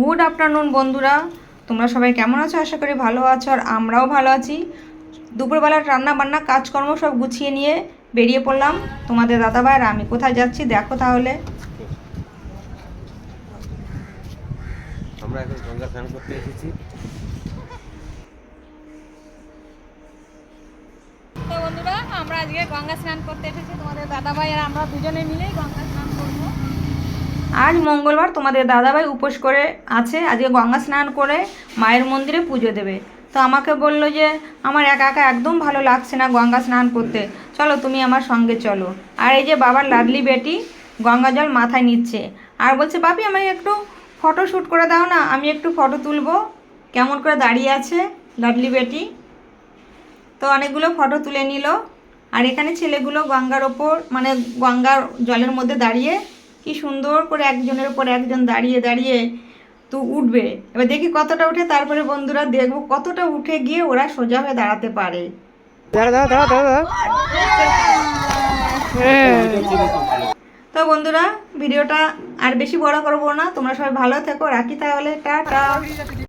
Good afternoon বন্ধুরা। তোমরা সবাই কেমন আছো? আশা করি ভালো আছো আর আমরাও ভালো আছি। দুপুরবেলার রান্না বান্না কাজকর্ম সব গুছিয়ে নিয়ে বেরিয়ে পড়লাম। তোমাদের দাদাভাই আর আমি কোথায় যাচ্ছি দেখো তাহলে। আমরা এখন গঙ্গা স্নান করতে এসেছি। তো বন্ধুরা আমরা আজকে গঙ্গা স্নান করতে এসেছি। তোমাদের দাদাভাই আর আমরা দুজনে মিলেই গঙ্গা স্নান আজ মঙ্গলবার তোমাদের দাদাভাই উপোস করে আছে, আজকে গঙ্গা স্নান করে মায়ের মন্দিরে পুজো দেবে। তো আমাকে বলল যে, আমার একা একা একদম ভালো লাগছে না গঙ্গা স্নান করতে। চলো তুমি আমার সঙ্গে চলো। আর এই যে বাবার লাডলি বেটি গঙ্গা জল মাথায় নিচ্ছে। আর বলছে, বাপি আমাকে একটু ফটো শ্যুট করে দাও না, আমি একটু ফটো তুলবো। কেমন করে দাঁড়িয়ে আছে লাডলি বেটি? তো অনেকগুলো ফটো তুলে নিল। আর এখানে ছেলেগুলো গঙ্গার ওপর মানে গঙ্গার জলের মধ্যে দাঁড়িয়ে কি সুন্দর করে একজনের উপর একজন দাঁড়িয়ে দাঁড়িয়ে তো উঠবে। এবার দেখি কতটা উঠে তারপরে বন্ধুরা দেখব কতটা উঠে গিয়ে ওরা সোজা হয়ে দাঁড়াতে পারে। তো বন্ধুরা ভিডিওটা আর বেশি বড় করব না তোমরা সবাই ভালো থেকো রাখি তাহলে টাটা।